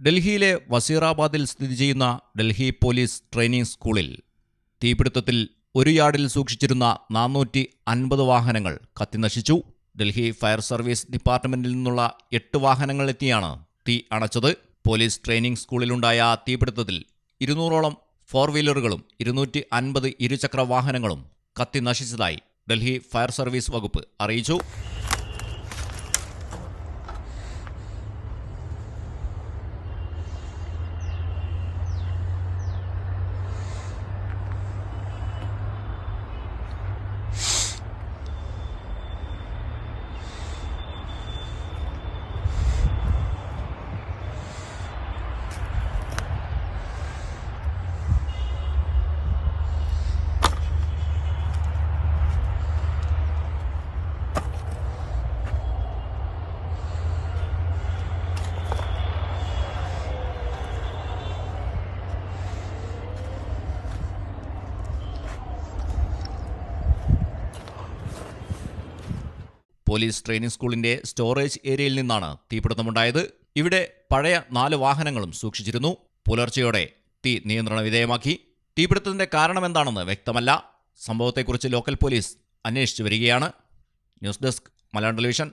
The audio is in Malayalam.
ഡൽഹിയിലെ വസീറാബാദിൽ സ്ഥിതി ചെയ്യുന്ന ഡൽഹി പോലീസ് ട്രെയിനിംഗ് സ്കൂളിൽ തീപിടുത്തത്തിൽ ഒരു യാർഡിൽ സൂക്ഷിച്ചിരുന്ന നാനൂറ്റി അൻപത് വാഹനങ്ങൾ കത്തിനശിച്ചു ഡൽഹി ഫയർ സർവീസ് ഡിപ്പാർട്ട്മെന്റിൽ നിന്നുള്ള എട്ട് വാഹനങ്ങൾ എത്തിയാണ് തീ അണച്ചത്. പോലീസ് ട്രെയിനിംഗ് സ്കൂളിലുണ്ടായ തീപിടുത്തത്തിൽ ഇരുന്നൂറോളം ഫോർ വീലറുകളും ഇരുന്നൂറ്റി അൻപത് ഇരുചക്ര വാഹനങ്ങളും കത്തിനശിച്ചതായി ഡൽഹി ഫയർ സർവീസ് വകുപ്പ് അറിയിച്ചു. പോലീസ് ട്രെയിനിംഗ് സ്കൂളിന്റെ സ്റ്റോറേജ് ഏരിയയിൽ നിന്നാണ് തീപിടുത്തമുണ്ടായത്. ഇവിടെ പഴയ നാല് വാഹനങ്ങളും സൂക്ഷിച്ചിരുന്നു. പുലർച്ചെയോടെ തീ നിയന്ത്രണ വിധേയമാക്കി. തീപിടുത്തത്തിന്റെ കാരണമെന്താണെന്ന് വ്യക്തമല്ല. സംഭവത്തെക്കുറിച്ച് ലോക്കൽ പോലീസ് അന്വേഷിച്ചു വരികയാണ്. News desk Malayalam television.